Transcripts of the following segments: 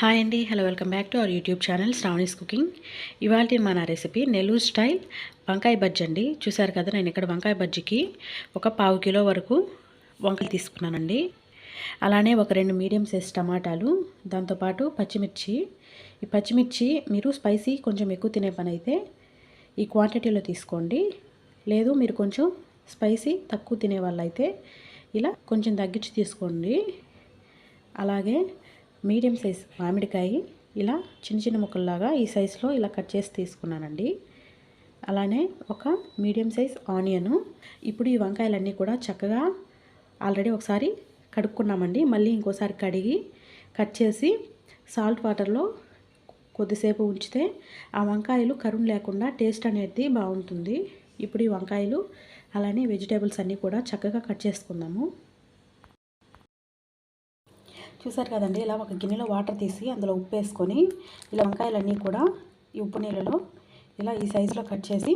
Hi అండి hello welcome back to our YouTube channel Sravani's cooking ఇవాళ మన recipe Nellore style వంకాయ బజ్జీ అండి. చూసారు కదా నేను ఇక్కడ వంకాయ బజ్జీకి ఒక పావు కిలో వరకు వంకలు తీసుకున్నానండి. అలానే ఒక రెండు మీడియం సైజ్ టమాటాలు దాంతోపాటు పచ్చిమిర్చి. ఈ పచ్చిమిర్చి మీరు స్పైసీ కొంచెం ఎక్కువ తినే పని అయితే ఈ క్వాంటిటీలో తీసుకోండి. లేదు మీరు కొంచెం స్పైసీ తక్కువ తినే వాళ్ళైతే ఇలా కొంచెం తగ్గించి తీసుకోండి. అలాగే మీడియం సైజ్ మామిడికాయ ఇలా చిన్న చిన్న ముక్కల్లాగా ఈ సైజులో ఇలా కట్ చేసి తీసుకున్నానండి. అలానే ఒక మీడియం సైజ్ ఆనియను. ఇప్పుడు ఈ వంకాయలన్నీ కూడా చక్కగా ఆల్రెడీ ఒకసారి కడుక్కున్నామండి. మళ్ళీ ఇంకోసారి కడిగి కట్ చేసి సాల్ట్ వాటర్లో కొద్దిసేపు ఉంచితే ఆ వంకాయలు కరుణ్ లేకుండా టేస్ట్ అనేది బాగుంటుంది. ఇప్పుడు ఈ వంకాయలు అలానే వెజిటేబుల్స్ అన్నీ కూడా చక్కగా కట్ చేసుకుందాము. చూసారు కదండి ఇలా ఒక గిన్నెలో వాటర్ తీసి అందులో ఉప్పు వేసుకొని ఇలా వంకాయలన్నీ కూడా ఈ ఉప్పు నీళ్ళలో ఇలా ఈ సైజులో కట్ చేసి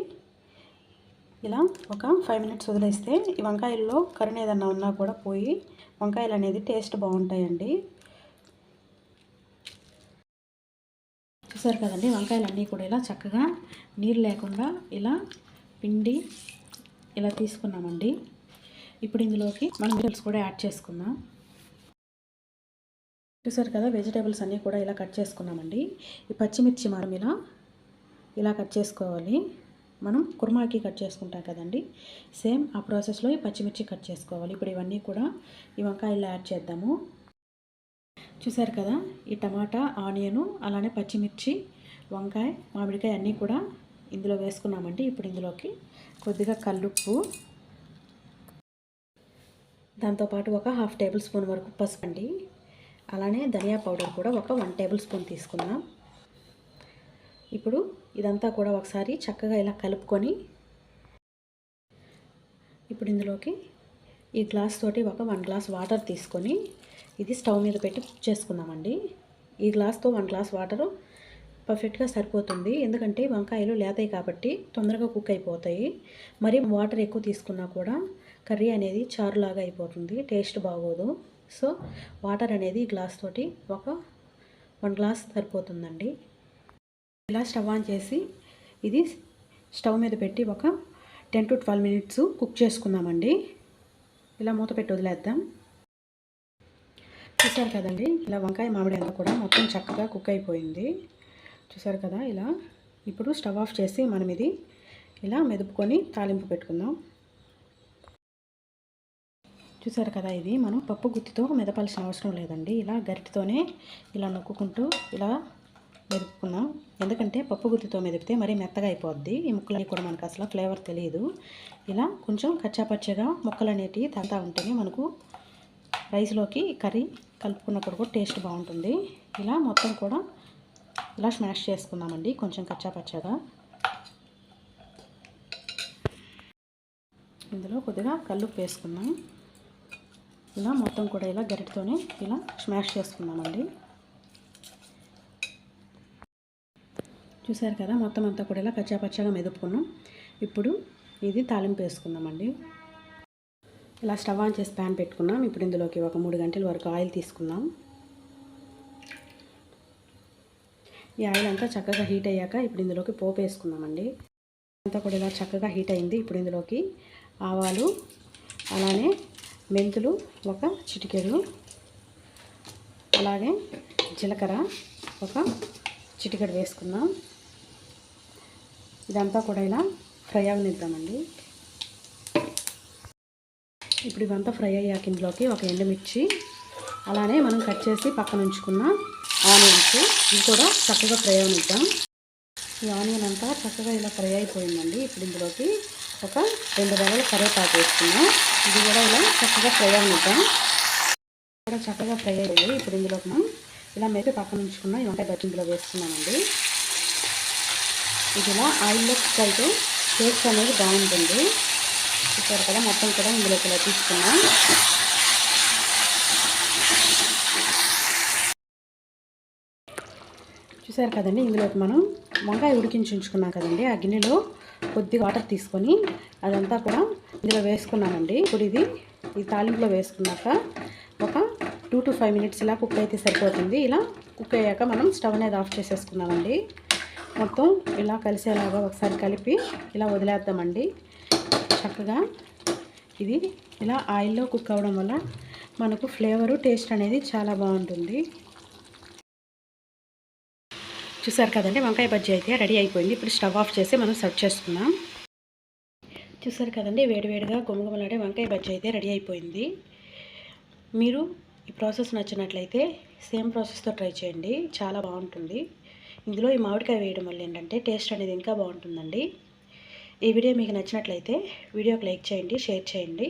ఇలా ఒక ఫైవ్ మినిట్స్ వదిలేస్తే ఈ వంకాయల్లో కరుణ ఏదన్నా ఉన్నా కూడా పోయి వంకాయలు అనేది టేస్ట్ బాగుంటాయండి. చూసారు కదండి వంకాయలన్నీ కూడా ఇలా చక్కగా నీరు లేకుండా ఇలా పిండి ఇలా తీసుకున్నామండి. ఇప్పుడు ఇందులోకి మనం మిరల్స్ కూడా యాడ్ చేసుకుందాం. చూసారు కదా వెజిటేబుల్స్ అన్నీ కూడా ఇలా కట్ చేసుకున్నామండి. ఈ పచ్చిమిర్చి మనం ఇలా ఇలా కట్ చేసుకోవాలి. మనం కుర్మాకి కట్ చేసుకుంటాం కదండి. సేమ్ ఆ ప్రాసెస్లో ఈ పచ్చిమిర్చి కట్ చేసుకోవాలి. ఇప్పుడు ఇవన్నీ కూడా ఈ వంకాయలు యాడ్ చేద్దాము. చూసారు కదా ఈ టమాటా ఆనియను అలానే పచ్చిమిర్చి వంకాయ మామిడికాయ అన్నీ కూడా ఇందులో వేసుకున్నామండి. ఇప్పుడు ఇందులోకి కొద్దిగా కల్లుప్పు దాంతోపాటు ఒక హాఫ్ టేబుల్ స్పూన్ వరకు పసుపు అండి. అలానే ధనియా పౌడర్ కూడా ఒక వన్ టేబుల్ స్పూన్ తీసుకుందాం. ఇప్పుడు ఇదంతా కూడా ఒకసారి చక్కగా ఇలా కలుపుకొని ఇప్పుడు ఇందులోకి ఈ గ్లాస్ తోటి ఒక వన్ గ్లాస్ వాటర్ తీసుకొని ఇది స్టవ్ మీద పెట్టి కుక్ చేసుకుందామండి. ఈ గ్లాస్తో వన్ గ్లాస్ వాటర్ పర్ఫెక్ట్గా సరిపోతుంది. ఎందుకంటే వంకాయలు లేతాయి కాబట్టి తొందరగా కుక్ అయిపోతాయి. మరి వాటర్ ఎక్కువ తీసుకున్నా కూడా కర్రీ అనేది చారులాగా అయిపోతుంది. టేస్ట్ బాగోదు. సో వాటర్ అనేది గ్లాస్ తోటి ఒక వన్ గ్లాస్ సరిపోతుందండి. ఇలా స్టవ్ ఆన్ చేసి ఇది స్టవ్ మీద పెట్టి ఒక ten to twelve minutes cook చేసుకుందామండి. ఇలా మూత పెట్టి వదిలేద్దాం. చూసారు కదండి ఇలా వంకాయ మామిడి అంతా కూడా మొత్తం చక్కగా కుక్ అయిపోయింది. చూసారు కదా ఇలా ఇప్పుడు స్టవ్ ఆఫ్ చేసి మనం ఇది ఇలా మెదుపుకొని తాలింపు పెట్టుకుందాం. చూసారు కదా ఇది? మనం పప్పు గుత్తితో మెదపాల్సిన అవసరం లేదండి. ఇలా గరిటితోనే ఇలా నొక్కుంటూ ఇలా మెదుపుకున్నాం ఎందుకంటే పప్పు గుత్తితో మెదిపితే మరీ మెత్తగా అయిపోద్ది. ఈ ముక్కలన్నీ కూడా మనకు అసలు ఫ్లేవర్ తెలియదు ఇలా కొంచెం కచ్చాపచ్చగా ముక్కలు అనేటివి తంతా ఉంటేనే మనకు రైస్లోకి కర్రీ కలుపుకున్నప్పుడు కూడా టేస్ట్ బాగుంటుంది. ఇలా మొత్తం కూడా ఇలా స్మాష్ చేసుకుందామండి కొంచెం కచ్చాపచ్చగా. ఇందులో కొద్దిగా కల్లుప్పు వేసుకుందాం. ఇలా మొత్తం కూడా ఇలా గరిటతోనే ఇలా స్మాష్ చేసుకుందామండి. చూసారు కదా మొత్తం అంతా కూడా ఇలా కచ్చాపచ్చాగా మెదుపుకున్నాం. ఇప్పుడు ఇది తాలింపు వేసుకుందామండి. ఇలా స్టవ్ ఆన్ చేసి ప్యాన్ పెట్టుకున్నాం. ఇప్పుడు ఇందులోకి ఒక మూడు గంటల వరకు ఆయిల్ తీసుకుందాం. ఈ ఆయిల్ అంతా చక్కగా హీట్ అయ్యాక ఇప్పుడు ఇందులోకి పోపు వేసుకుందామండి. అంతా కూడా ఇలా చక్కగా హీట్ అయింది. ఇప్పుడు ఇందులోకి ఆవాలు అలానే మెంతులు ఒక చిటికెడు. అలాగే జీలకర్ర ఒక చిటికెడు వేసుకుందాం. ఇదంతా కూడా ఇలా ఫ్రై అవనిద్దామండి. ఇప్పుడు ఇవంతా ఫ్రై అయ్యాక ఇందులోకి ఒక ఎండుమిర్చి అలానే మనం కట్ చేసి పక్కన ఉంచుకున్న ఆనియన్స్. ఇది కూడా చక్కగా ఫ్రై అవనిద్దాం. ఈ ఆనియన్ అంతా చక్కగా ఇలా ఫ్రై అయిపోయిందండి. ఇప్పుడు ఇందులోకి ఒక రెండు రవ్వలు కరివేపాకు వేసుకున్నాం ఇది కూడా ఇలా చక్కగా ఫ్రై అవనిద్దాం కూడా చక్కగా ఫ్రై అయ్యాయి. ఇప్పుడు ఇందులో మనం ఇలా మెత్తి పక్కన ఉంచుకున్నాం ఈ వంకాయ వేసుకున్నామండి ఇందులో వేస్తున్నామండి ఇది ఇలా ఆయిల్లో కుక్ అయితే టేస్ట్ అనేది బాగుంటుంది. చూసారు కదా మొత్తం కూడా ఇందులోకి ఇలా తీసుకున్నాం చూసారు కదండి ఇందులోకి మనం వంకాయ ఉడికించి కదండి ఆ గిన్నెలో. కొద్దిగా వాటర్ తీసుకొని అదంతా కూడా ఇందులో వేసుకున్నామండి. ఇప్పుడు ఇది ఈ తాలింపులో వేసుకున్నాక ఒక టూ టు ఫైవ్ మినిట్స్ ఇలా కుక్ అయితే సరిపోతుంది. ఇలా కుక్ అయ్యాక మనం స్టవ్ అనేది ఆఫ్ చేసేసుకున్నామండి. మొత్తం ఇలా కలిసేలాగా ఒకసారి కలిపి ఇలా వదిలేద్దామండి. చక్కగా ఇది ఇలా ఆయిల్లో కుక్ అవ్వడం వల్ల మనకు ఫ్లేవరు టేస్ట్ అనేది చాలా బాగుంటుంది. చూసారు కదండి వంకాయ బజ్జీ అయితే రెడీ అయిపోయింది. ఇప్పుడు స్టవ్ ఆఫ్ చేసి మనం సర్వ్ చేసుకుందాం. చూసారు కదండి వేడివేడిగా గుమగుమలాడే వంకాయ బజ్జీ అయితే రెడీ అయిపోయింది. మీరు ఈ ప్రాసెస్ నచ్చినట్లయితే సేమ్ ప్రాసెస్తో ట్రై చేయండి చాలా బాగుంటుంది. ఇందులో ఈ మామిడికాయ వేయడం వల్ల ఏంటంటే టేస్ట్ అనేది ఇంకా బాగుంటుందండి. ఈ వీడియో మీకు నచ్చినట్లయితే వీడియోకి లైక్ చేయండి షేర్ చేయండి.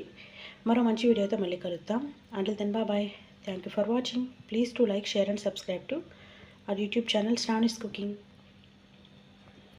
మరో మంచి వీడియోతో మళ్ళీ కలుద్దాం. Until then bye thank you for watching please to like share and subscribe to our YouTube channel Shravani's Cooking.